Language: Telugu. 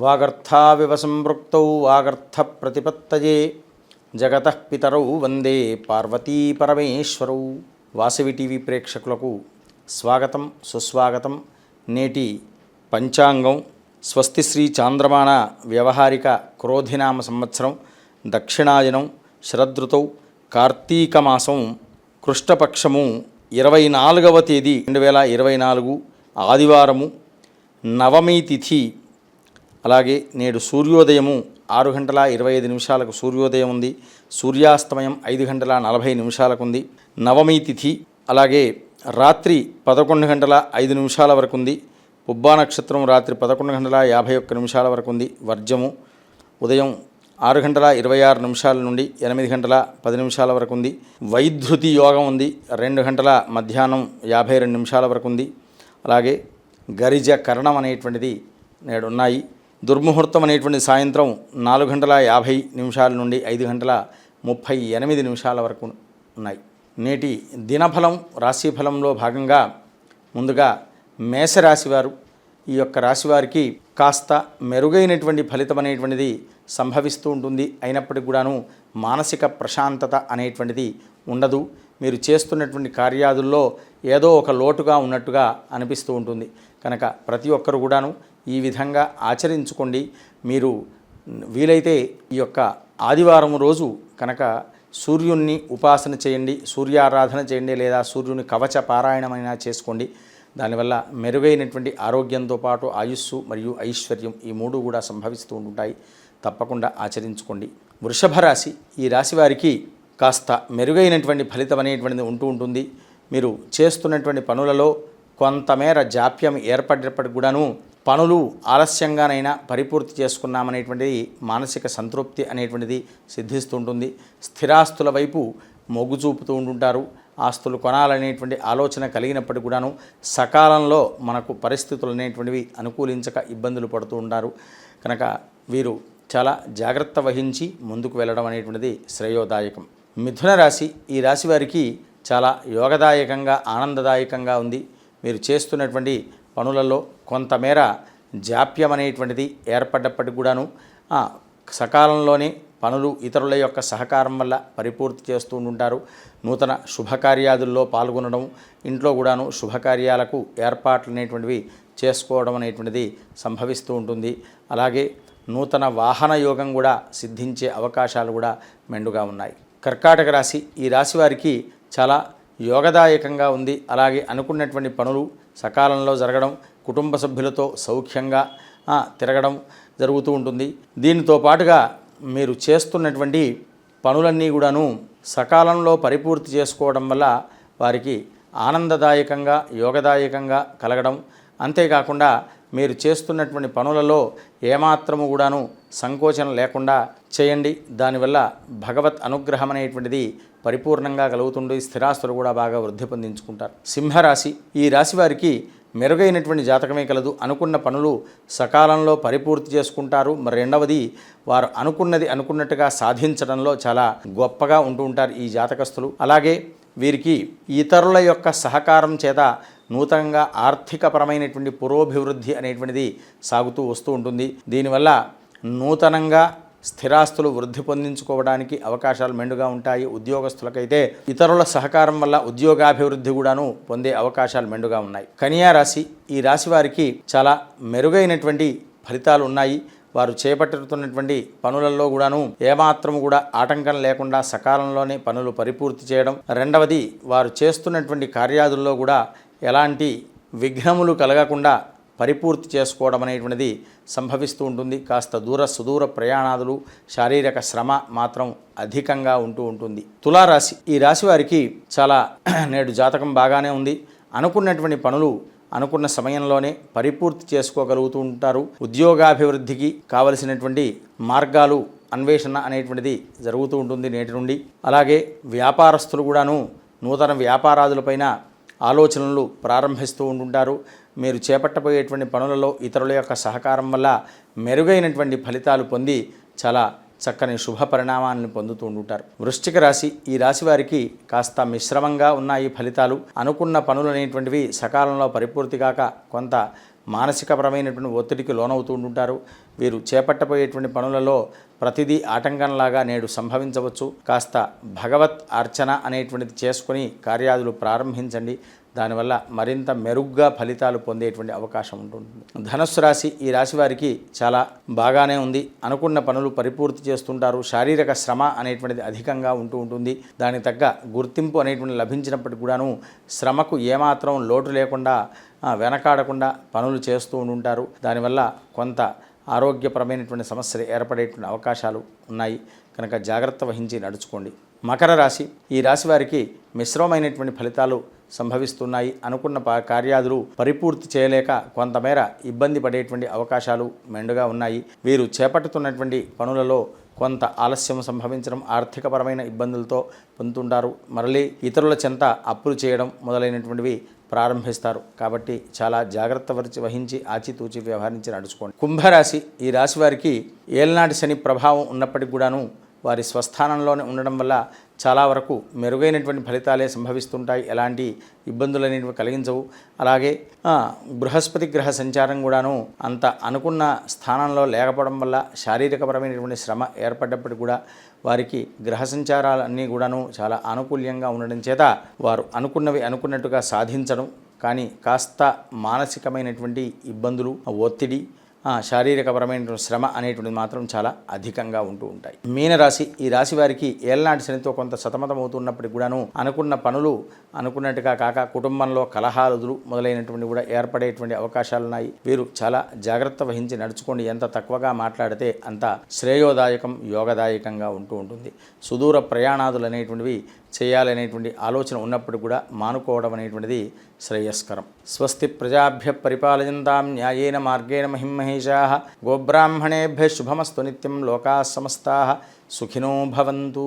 వాగర్థావివ సంపృక్తౌ వాగర్థ ప్రతిపత్తయే జగత పితరౌ వందే పార్వతీ పరమేశ్వరౌ వాసవి టీవీ ప్రేక్షకులకు స్వాగతం సుస్వాగతం. నేటి పంచాంగం స్వస్తి శ్రీ చాంద్రమాణ వ్యవహారిక క్రోధినామ సంవత్సరం. దక్షిణాయనం శరదృతౌ కార్తీకమాసం కృష్ణపక్షము ఇరవై నాలుగవ తేదీ రెండు వేల ఇరవై నాలుగు ఆదివారము నవమి తిథి. అలాగే నేడు సూర్యోదయము ఆరు గంటల ఇరవై ఐదు నిమిషాలకు సూర్యోదయం ఉంది. సూర్యాస్తమయం ఐదు గంటల నలభై నిమిషాలకు ఉంది. నవమి తిథి. అలాగే రాత్రి పదకొండు గంటల ఐదు నిమిషాల వరకు ఉంది. పుబ్బా నక్షత్రం రాత్రి పదకొండు గంటల యాభై ఒక్క నిమిషాల వరకు ఉంది. వర్జము. ఉదయం ఆరు గంటల ఇరవై ఆరు నిమిషాల నుండి ఎనిమిది గంటల పది నిమిషాల వరకు ఉంది. వైద్యుతి యోగం ఉంది. రెండు గంటల మధ్యాహ్నం యాభై రెండు నిమిషాల వరకు ఉంది. అలాగే గరిజ కరణం అనేటువంటిది నేడు ఉన్నాయి. దుర్ముహూర్తం అనేటువంటి సాయంత్రం నాలుగు గంటల యాభై నిమిషాల నుండి ఐదు గంటల ముప్పై ఎనిమిది నిమిషాల వరకు ఉన్నాయి. నేటి దినఫలం రాశిఫలంలో భాగంగా ముందుగా మేషరాశి వారు ఈ యొక్క రాశివారికి కాస్త మెరుగైనటువంటి ఫలితం అనేటువంటిది సంభవిస్తూ ఉంటుంది. అయినప్పటికి కూడాను మానసిక ప్రశాంతత అనేటువంటిది ఉండదు. మీరు చేస్తున్నటువంటి కార్యాదుల్లో ఏదో ఒక లోటుగా ఉన్నట్టుగా అనిపిస్తూ ఉంటుంది. కనుక ప్రతి ఒక్కరు కూడాను ఈ విధంగా ఆచరించుకోండి. మీరు వీలైతే ఈ యొక్క ఆదివారం రోజు కనుక సూర్యుణ్ణి ఉపాసన చేయండి సూర్యారాధన చేయండి లేదా సూర్యుని కవచ పారాయణమైనా చేసుకోండి. దానివల్ల మెరుగైనటువంటి ఆరోగ్యంతో పాటు ఆయుస్సు మరియు ఐశ్వర్యం ఈ మూడు కూడా సంభవిస్తూ ఉంటాయి తప్పకుండా ఆచరించుకోండి. వృషభ రాశి ఈ రాశి వారికి కాస్త మెరుగైనటువంటి ఫలితం అనేటువంటిది ఉంటూ ఉంటుంది. మీరు చేస్తున్నటువంటి పనులలో కొంతమేర జాప్యం ఏర్పడినప్పటికి కూడాను పనులు ఆలస్యంగానైనా పరిపూర్తి చేసుకున్నామనేటువంటిది మానసిక సంతృప్తి అనేటువంటిది సిద్ధిస్తుంటుంది స్థిరాస్తుల వైపు మొగ్గు చూపుతూ ఉంటుంటారు. ఆస్తులు కొనాలనేటువంటి ఆలోచన కలిగినప్పటికీ కూడాను సకాలంలో మనకు పరిస్థితులు అనేటువంటివి అనుకూలించక ఇబ్బందులు పడుతూ ఉంటారు. కనుక వీరు చాలా జాగ్రత్త వహించి ముందుకు వెళ్ళడం అనేటువంటిది శ్రేయోదాయకం. మిథున రాశి ఈ రాశి వారికి చాలా యోగదాయకంగా ఆనందదాయకంగా ఉంది. మీరు చేస్తున్నటువంటి పనులలో కొంతమేర జాప్యం అనేటువంటిది ఏర్పడ్డప్పటికి కూడాను సకాలంలోనే పనులు ఇతరుల యొక్క సహకారం వల్ల పరిపూర్తి చేస్తూ ఉంటారు నూతన శుభకార్యాదుల్లో పాల్గొనడం ఇంట్లో కూడాను శుభకార్యాలకు ఏర్పాట్లు అనేటువంటివి చేసుకోవడం అనేటువంటిది సంభవిస్తూ ఉంటుంది. అలాగే నూతన వాహన యోగం కూడా సిద్ధించే అవకాశాలు కూడా మెండుగా ఉన్నాయి. కర్కాటక రాశి ఈ రాశి వారికి చాలా యోగదాయకంగా ఉంది. అలాగే అనుకున్నటువంటి పనులు సకాలంలో జరగడం కుటుంబ సభ్యులతో సౌఖ్యంగా తిరగడం జరుగుతూ ఉంటుంది. దీనితో పాటుగా మీరు చేస్తున్నటువంటి పనులన్నీ కూడాను సకాలంలో పరిపూర్తి చేసుకోవడం వల్ల వారికి ఆనందదాయకంగా యోగదాయకంగా కలగడం. అంతేకాకుండా మీరు చేస్తున్నటువంటి పనులలో ఏమాత్రము కూడాను సంకోచం లేకుండా చేయండి. దానివల్ల భగవత్ అనుగ్రహం అనేటువంటిది పరిపూర్ణంగా కలుగుతుంది స్థిరాస్తులు కూడా బాగా వృద్ధి పొందించుకుంటారు. సింహరాశి ఈ రాశి వారికి మెరుగైనటువంటి జాతకమే కలదు. అనుకున్న పనులు సకాలంలో పరిపూర్తి చేసుకుంటారు. మరి రెండవది వారు అనుకున్నది అనుకున్నట్టుగా సాధించడంలో చాలా గొప్పగా ఉంటూ ఉంటారు ఈ జాతకస్తులు. అలాగే వీరికి ఇతరుల యొక్క సహకారం చేత నూతనంగా ఆర్థికపరమైనటువంటి పురోభివృద్ధి అనేటువంటిది సాగుతూ వస్తూ ఉంటుంది. దీనివల్ల నూతనంగా స్థిరాస్తులు వృద్ధి పొందించుకోవడానికి అవకాశాలు మెండుగా ఉంటాయి. ఉద్యోగస్తులకైతే ఇతరుల సహకారం వల్ల ఉద్యోగాభివృద్ధి కూడాను పొందే అవకాశాలు మెండుగా ఉన్నాయి. కన్యా రాశి ఈ రాశి వారికి చాలా మెరుగైనటువంటి ఫలితాలు ఉన్నాయి. వారు చేపట్టుతున్నటువంటి పనులలో కూడాను ఏమాత్రం కూడా ఆటంకం లేకుండా సకాలంలోనే పనులు పరిపూర్తి చేయడం. రెండవది వారు చేస్తున్నటువంటి కార్యాదుల్లో కూడా ఎలాంటి విఘ్నములు కలగకుండా పరిపూర్తి చేసుకోవడం అనేటువంటిది సంభవిస్తూ ఉంటుంది. కాస్త దూర సుదూర ప్రయాణాదులు శారీరక శ్రమ మాత్రం అధికంగా ఉంటూ ఉంటుంది. తులారాశి ఈ రాశి వారికి చాలా నేడు జాతకం బాగానే ఉంది. అనుకున్నటువంటి పనులు అనుకున్న సమయంలోనే పరిపూర్తి చేసుకోగలుగుతూ ఉంటారు. ఉద్యోగాభివృద్ధికి కావలసినటువంటి మార్గాలు అన్వేషణ అనేటువంటిది జరుగుతూ ఉంటుంది నేటి నుండి. అలాగే వ్యాపారస్తులు కూడాను నూతన వ్యాపారాదులపైన ఆలోచనలు ప్రారంభిస్తూ ఉంటుంటారు మీరు చేపట్టబోయేటువంటి పనులలో ఇతరుల యొక్క సహకారం వల్ల మెరుగైనటువంటి ఫలితాలు పొంది చాలా చక్కని శుభ పరిణామాన్ని పొందుతూ ఉంటారు వృశ్చిక రాశి ఈ రాశి వారికి కాస్త మిశ్రమంగా ఉన్నాయి ఫలితాలు. అనుకున్న పనులు అనేటువంటివి సకాలంలో పరిపూర్తి కాక కొంత మానసికపరమైనటువంటి ఒత్తిడికి లోనవుతూ ఉంటుంటారు వీరు చేపట్టబోయేటువంటి పనులలో ప్రతిదీ ఆటంకంలాగా నేడు సంభవించవచ్చు. కాస్త భగవత్ అర్చన అనేటువంటిది చేసుకుని కార్యాదులు ప్రారంభించండి. దానివల్ల మరింత మెరుగ్గా ఫలితాలు పొందేటువంటి అవకాశం ఉంటుంది ధనుసు రాశి ఈ రాశి వారికి చాలా బాగానే ఉంది. అనుకున్న పనులు పరిపూర్తి చేస్తుంటారు. శారీరక శ్రమ అనేటువంటిది అధికంగా ఉంటూ ఉంటుంది. దానికి తగ్గ గుర్తింపు అనేటువంటి లభించినప్పటికీ కూడాను శ్రమకు ఏమాత్రం లోటు లేకుండా వెనకాడకుండా పనులు చేస్తూ ఉంటారు దానివల్ల కొంత ఆరోగ్యపరమైనటువంటి సమస్యలు ఏర్పడేటువంటి అవకాశాలు ఉన్నాయి. కనుక జాగ్రత్త వహించి నడుచుకోండి. మకర రాశి ఈ రాశి వారికి మిశ్రమమైనటువంటి ఫలితాలు సంభవిస్తున్నాయి అనుకున్న కార్యాదులు పరిపూర్తి చేయలేక కొంతమేర ఇబ్బంది పడేటువంటి అవకాశాలు మెండుగా ఉన్నాయి. వీరు చేపట్టుతున్నటువంటి పనులలో కొంత ఆలస్యం సంభవించడం ఆర్థికపరమైన ఇబ్బందులతో పొందుతుంటారు. మరలి ఇతరుల చెంత అప్పులు చేయడం మొదలైనటువంటివి ప్రారంభిస్తారు. కాబట్టి చాలా జాగ్రత్త వరిచి వహించి ఆచితూచి వ్యవహరించి నడుచుకోండి. కుంభరాశి ఈ రాశి వారికి ఏలనాటి శని ప్రభావం ఉన్నప్పటికీ కూడాను వారి స్వస్థానంలోనే ఉండడం వల్ల చాలా వరకు మెరుగైనటువంటి ఫలితాలే సంభవిస్తుంటాయి. ఎలాంటి ఇబ్బందులు అనేవి కలిగించవు. అలాగే బృహస్పతి గ్రహ సంచారం కూడాను అంత అనుకున్న స్థానంలో లేకపోవడం వల్ల శారీరకపరమైనటువంటి శ్రమ ఏర్పడ్డప్పటికీ కూడా వారికి గ్రహ సంచారాలన్నీ కూడాను చాలా ఆనుకూల్యంగా ఉండడం చేత వారు అనుకున్నవి అనుకున్నట్టుగా సాధించడం కానీ కాస్త మానసికమైనటువంటి ఇబ్బందులు ఒత్తిడి శారీరకపరమైన శారీరకపరమైనటువంటి శ్రమ అనేటువంటిది మాత్రం చాలా అధికంగా ఉంటూ ఉంటాయి. మీనరాశి ఈ రాశి వారికి ఏళ్ళనాటి శనితో కొంత సతమతమవుతున్నప్పటికి కూడాను అనుకున్న పనులు అనుకున్నట్టుగా కాక కుటుంబంలో కలహాలుదులు మొదలైనటువంటి కూడా ఏర్పడేటువంటి అవకాశాలు ఉన్నాయి వీరు చాలా జాగ్రత్త వహించి నడుచుకోండి. ఎంత తక్కువగా మాట్లాడితే అంత శ్రేయోదాయకం యోగదాయకంగా ఉంటూ ఉంటుంది. సుదూర ప్రయాణాదులు అనేటువంటివి చేయాలనేటువంటి ఆలోచన ఉన్నప్పుడు కూడా మానుకోవడం అనేటువంటిది శ్రేయస్కరం. స్వస్తి ప్రజాభ్య పరిపాలయంతాం న్యాయేన మార్గేణ మహిమహేషా గోబ్రాహ్మణేభ్య శుభమస్తు నిత్యం లోకా సమస్తా సుఖినో భవంతు.